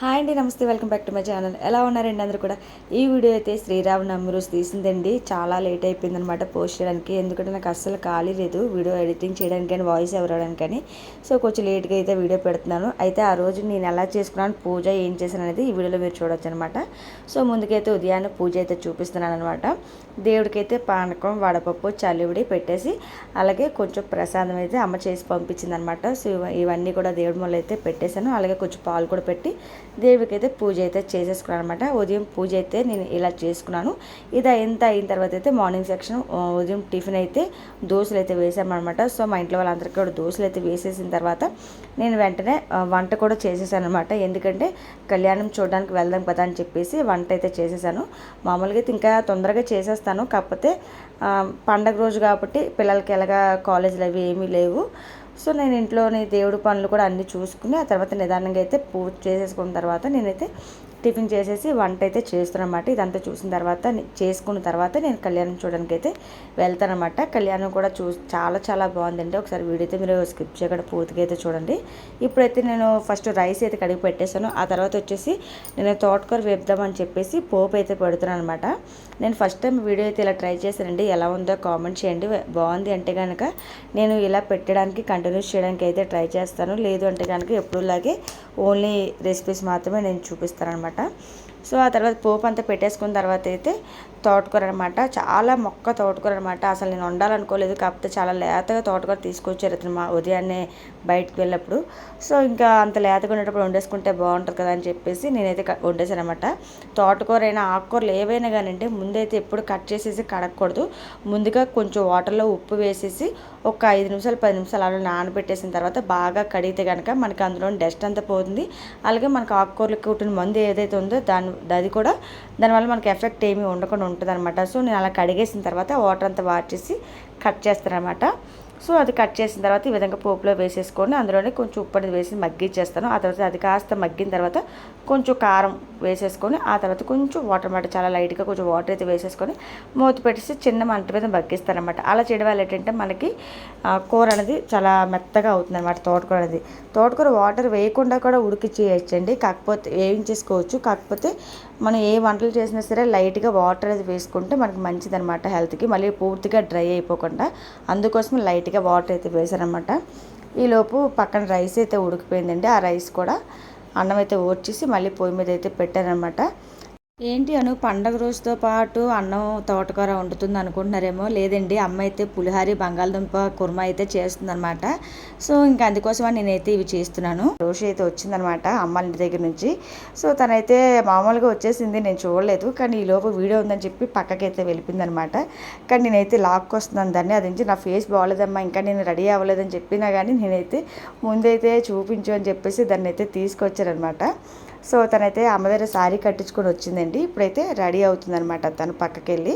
Hi అండి నమస్తే welcome back to my channel. ఎలా ఉన్నారండి అందరూ కూడా? ఈ వీడియో అయితే శ్రీరామ్ రోజు తీసిందండి. చాలా లేట్ అయిపోయిందనమాట పోస్ట్ చేయడానికి. ఎందుకంటే నాకు అస్సలు ఖాళీ లేదు వీడియో ఎడిటింగ్ చేయడానికి కానీ వాయిస్ ఎవరడానికి కానీ. సో కొంచెం లేట్గా అయితే వీడియో పెడుతున్నాను. అయితే ఆ రోజు నేను ఎలా చేసుకున్నాను పూజ ఏం చేశాను అనేది ఈ వీడియోలో మీరు చూడొచ్చు అనమాట సో ముందుకైతే ఉదయాన్నే పూజ అయితే చూపిస్తున్నాను అనమాట దేవుడికైతే పానకం వడపప్పు చలివిడి పెట్టేసి అలాగే కొంచెం ప్రసాదం అయితే అమ్మ చేసి పంపించింది అనమాట సో ఇవన్నీ కూడా దేవుడి మొదలు అయితే పెట్టేశాను. అలాగే కొంచెం పాలు కూడా పెట్టి దేవుడికి అయితే పూజ అయితే చేసేసుకున్నాను అనమాట ఉదయం పూజ అయితే నేను ఇలా చేసుకున్నాను. ఇది ఎంత అయిన తర్వాత అయితే మార్నింగ్ సెక్షన్ ఉదయం టిఫిన్ అయితే దోశలు అయితే వేసామన్నమాట. సో మా ఇంట్లో వాళ్ళందరికీ కూడా దోశలు అయితే వేసేసిన తర్వాత నేను వెంటనే వంట కూడా చేసేసాను అనమాట ఎందుకంటే కళ్యాణం చూడడానికి వెళ్దాం కదా అని చెప్పేసి వంట అయితే చేసేసాను. మామూలుగా అయితే ఇంకా తొందరగా చేసేస్తాను. కాకపోతే పండగ రోజు కాబట్టి పిల్లలకి ఎలాగా కాలేజీలు అవి ఏమీ లేవు. సో నేను ఇంట్లోని దేవుడి పనులు కూడా అన్నీ చూసుకుని ఆ తర్వాత నిదానంగా అయితే పూజ చేసేసుకున్న తర్వాత నేనైతే టిఫిన్ చేసేసి వంట అయితే చేస్తాను అనమాట ఇదంతా చూసిన తర్వాత చేసుకున్న తర్వాత నేను కళ్యాణం చూడడానికి అయితే వెళ్తాను అనమాట కళ్యాణం కూడా చూ చాలా చాలా బాగుందండి. ఒకసారి వీడియో అయితే మీరు స్కిప్ చేయకుండా పూర్తిగా అయితే చూడండి. ఇప్పుడైతే నేను ఫస్ట్ రైస్ అయితే కడిగి పెట్టేశాను. ఆ తర్వాత వచ్చేసి నేను తోటకూర వేపుదామని చెప్పేసి పోపు అయితే పెడుతున్నాను అనమాట నేను ఫస్ట్ టైం వీడియో అయితే ఇలా ట్రై చేశానండి. ఎలా ఉందో కామెంట్ చేయండి. బాగుంది అంటే కనుక నేను ఇలా పెట్టడానికి కంటిన్యూస్ చేయడానికి అయితే ట్రై చేస్తాను. లేదు అంటే కనుక ఎప్పుడులాగే ఓన్లీ రెసిపీస్ మాత్రమే నేను చూపిస్తాను అనమాట సో ఆ తర్వాత పోపు అంతా పెట్టేసుకున్న తర్వాత అయితే తోటకూర అనమాట చాలా మొక్క తోటకూర అనమాట అసలు నేను వండాలనుకోలేదు కాకపోతే చాలా లేతగా తోటకూర తీసుకొచ్చారు అతను మా ఉదయాన్నే బయటకు వెళ్ళినప్పుడు. సో ఇంకా అంత లేతగా ఉండేటప్పుడు వండేసుకుంటే బాగుంటుంది కదా అని చెప్పేసి నేనైతే క- వండేసాను అనమాట తోటకూర అయినా ఆకుకూరలు ఏవైనా కానివ్వండి ముందైతే ఎప్పుడు కట్ చేసేసి కడగకూడదు. ముందుగా కొంచెం వాటర్లో ఉప్పు వేసేసి ఒక ఐదు నిమిషాలు పది నిమిషాలు అలా నానబెట్టేసిన తర్వాత బాగా కడిగితే కనుక మనకి అందులో డస్ట్ అంతా పోతుంది. అలాగే మనకు ఆకుకూరలకు కుట్టిన మందు ఏదైతే ఉందో దాని అది కూడా దానివల్ల మనకి ఎఫెక్ట్ ఏమీ ఉండకుండా ఉంటుంది అనమాట సో నేను అలా కడిగేసిన తర్వాత వాటర్ అంతా వాచేసి కట్ చేస్తాను అనమాట సో అది కట్ చేసిన తర్వాత ఈ విధంగా పోపులో వేసేసుకొని అందులోనే కొంచెం ఉప్పు అనేది వేసి మగ్గించేస్తాను. ఆ తర్వాత అది కాస్త మగ్గిన తర్వాత కొంచెం కారం వేసేసుకొని ఆ తర్వాత కొంచెం వాటర్ అన్నమాట చాలా లైట్గా కొంచెం వాటర్ అయితే వేసేసుకొని మూత పెట్టేసి చిన్న మంట మీద మగ్గిస్తాను అనమాట అలా చేయడం వల్ల ఏంటంటే మనకి కూర అనేది చాలా మెత్తగా అవుతుంది అనమాట తోటకూర అనేది. తోటకూర వాటర్ వేయకుండా కూడా ఉడికిచ్చేయచ్చండి. కాకపోతే వేయించేసుకోవచ్చు. కాకపోతే మనం ఏ వంటలు చేసినా సరే లైట్గా వాటర్ అనేది వేసుకుంటే మనకి మంచిదనమాట హెల్త్కి. మళ్ళీ పూర్తిగా డ్రై అయిపోకుండా అందుకోసం లైట్ లైట్గా వాటర్ అయితే వేసారనమాట ఈలోపు పక్కన రైస్ అయితే ఉడికిపోయిందండి. ఆ రైస్ కూడా అన్నం అయితే ఓడ్చేసి మళ్ళీ పొయ్యి మీద అయితే పెట్టానమాట ఏంటి అను? పండగ రోజుతో పాటు అన్నం తోటకూర వండుతుంది అనుకుంటున్నారేమో. లేదండి అమ్మ అయితే పులిహారి బంగాళదుంప కుర్మా అయితే చేస్తుందనమాట సో ఇంకా అందుకోసమని నేనైతే ఇవి చేస్తున్నాను. రోషి అయితే వచ్చిందనమాట అమ్మ ఇంటి దగ్గర నుంచి. సో తనైతే మామూలుగా వచ్చేసింది నేను చూడలేదు. కానీ ఈ లోపు వీడియో ఉందని చెప్పి పక్కకైతే వెళ్ళిపోయిందనమాట కానీ నేనైతే లాక్ వస్తున్నాను దాన్ని. అది నుంచి నా ఫేస్ బాగోలేదమ్మా ఇంకా నేను రెడీ అవ్వలేదని చెప్పినా కానీ నేనైతే ముందైతే చూపించు అని చెప్పేసి దాన్ని అయితే తీసుకొచ్చారనమాట సో తనైతే అమ్మ దగ్గర శారీ కట్టించుకొని వచ్చిందండి. ఇప్పుడైతే రెడీ అవుతుందనమాట తను పక్కకెళ్ళి.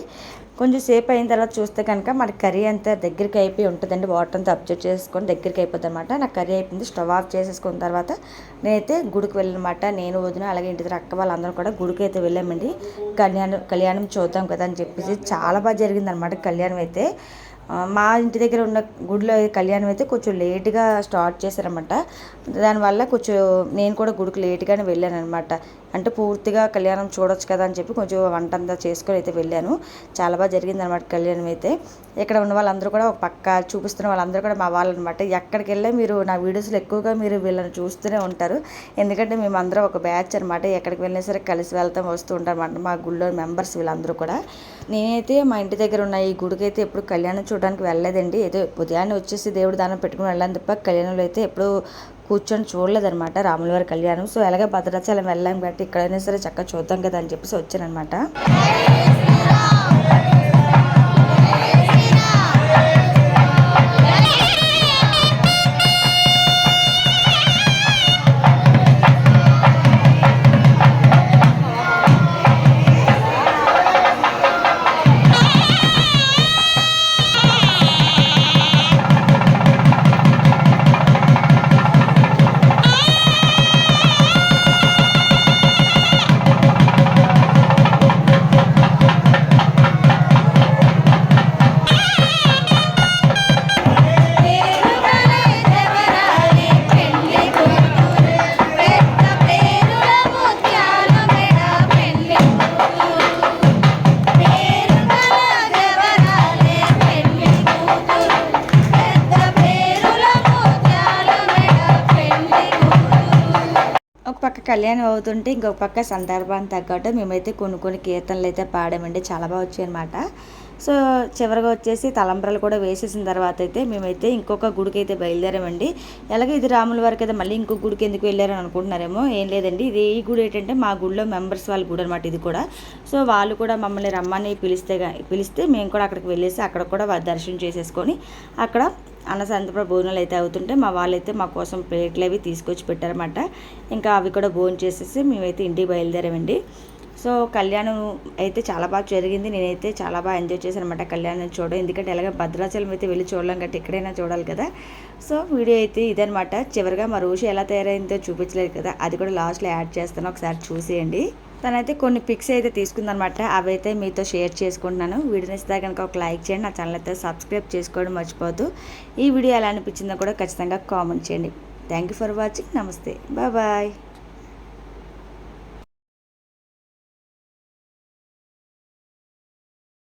కొంచెం సేపు అయిన తర్వాత చూస్తే కనుక మనకి కర్రీ అంతా దగ్గరికి అయిపోయి ఉంటుందండి. వాటర్ అంతా అబ్జర్వ్ చేసుకొని దగ్గరికి అయిపోతుంది అనమాట నాకు కర్రీ అయిపోయింది. స్టవ్ ఆఫ్ చేసేసుకున్న తర్వాత నేనైతే గుడికి వెళ్ళనమాట. నేను వదిన అలాగే ఇంటి దగ్గర అక్క వాళ్ళందరూ కూడా గుడికి అయితే వెళ్ళామండి. కళ్యాణం కళ్యాణం చూద్దాం కదా అని చెప్పేసి చాలా బాగా జరిగిందనమాట కళ్యాణం అయితే. మా ఇంటి దగ్గర ఉన్న గుడిలో కళ్యాణం అయితే కొంచెం లేట్గా స్టార్ట్ చేశారన్నమాట. దానివల్ల కొంచెం నేను కూడా గుడికి లేట్గానే వెళ్ళాను అనమాట అంటే పూర్తిగా కళ్యాణం చూడొచ్చు కదా అని చెప్పి కొంచెం వంట అంతా చేసుకొని అయితే వెళ్ళాను. చాలా బాగా జరిగింది అనమాట కళ్యాణం అయితే. ఇక్కడ ఉన్న వాళ్ళందరూ కూడా ఒక పక్క చూపిస్తున్న వాళ్ళందరూ కూడా మా వాళ్ళు అనమాట ఎక్కడికి వెళ్ళే మీరు నా వీడియోస్లో ఎక్కువగా మీరు వీళ్ళని చూస్తూనే ఉంటారు. ఎందుకంటే మేమందరం ఒక బ్యాచ్ అనమాట ఎక్కడికి వెళ్ళినా సరే కలిసి వెళ్తాం వస్తూ ఉంటాం అనమాట మా గుళ్ళో మెంబర్స్ వీళ్ళందరూ కూడా. నేనైతే మా ఇంటి దగ్గర ఉన్న ఈ గుడికి అయితే ఎప్పుడు కళ్యాణం చూడడానికి వెళ్ళలేదండి. ఏదో ఉదయాన్నే వచ్చేసి దేవుడు దానం పెట్టుకుని వెళ్ళాను తప్ప కళ్యాణంలో అయితే ఎప్పుడూ కూర్చొని చూడలేదనమాట రాముల వారి కళ్యాణం. సో ఎలాగే భద్రాచలం వెళ్ళాం కాబట్టి ఇక్కడైనా సరే చక్కగా చూద్దాం కదా అని చెప్పేసి వచ్చానమాట కళ్యాణం అవుతుంటే ఇంకొక పక్క సందర్భానికి తగ్గట్టు మేమైతే కొన్ని కొన్ని కీర్తనలు అయితే పాడామండి. చాలా బాగా వచ్చాయి అనమాట సో చివరిగా వచ్చేసి తలంబ్రాలు కూడా వేసేసిన తర్వాత అయితే మేమైతే ఇంకొక గుడికి అయితే బయలుదేరామండి. ఎలాగో ఇది రాముల వారికి అయితే మళ్ళీ ఇంకొక గుడికి ఎందుకు వెళ్ళారని అనుకుంటున్నారేమో ఏం లేదండి. ఇది ఈ గుడి ఏంటంటే మా గుడిలో మెంబర్స్ వాళ్ళ గుడి అనమాట ఇది కూడా. సో వాళ్ళు కూడా మమ్మల్ని రమ్మని పిలిస్తే పిలిస్తే మేము కూడా అక్కడికి వెళ్ళేసి అక్కడ కూడా దర్శనం చేసేసుకొని అక్కడ అన్నసంతప భోజనాలు అయితే అవుతుంటే మా వాళ్ళైతే మా కోసం ప్లేట్లు అవి తీసుకొచ్చి పెట్టారన్నమాట. ఇంకా అవి కూడా భోజనం చేసేసి మేమైతే ఇంటికి బయలుదేరామండి. సో కళ్యాణం అయితే చాలా బాగా జరిగింది. నేనైతే చాలా బాగా ఎంజాయ్ చేశాను అనమాట కళ్యాణం చూడడం. ఎందుకంటే ఎలాగ భద్రాచలం అయితే వెళ్ళి చూడడం కాబట్టి ఎక్కడైనా చూడాలి కదా. సో వీడియో అయితే ఇదనమాట చివరిగా మా రోజు ఎలా తయారైందో చూపించలేదు కదా. అది కూడా లాస్ట్లో యాడ్ చేస్తాను. ఒకసారి చూసేయండి. తనైతే కొన్ని పిక్స్ అయితే తీసుకుందనమాట అవి అయితే మీతో షేర్ చేసుకుంటున్నాను. వీడియో నచ్చితే కనుక ఒక లైక్ చేయండి. నా ఛానల్ అయితే సబ్స్క్రైబ్ చేసుకోవడం మర్చిపోద్దు ఈ వీడియో ఎలా అనిపించిందో కూడా ఖచ్చితంగా కామెంట్ చేయండి. Thank you for watching. నమస్తే. బాయ్.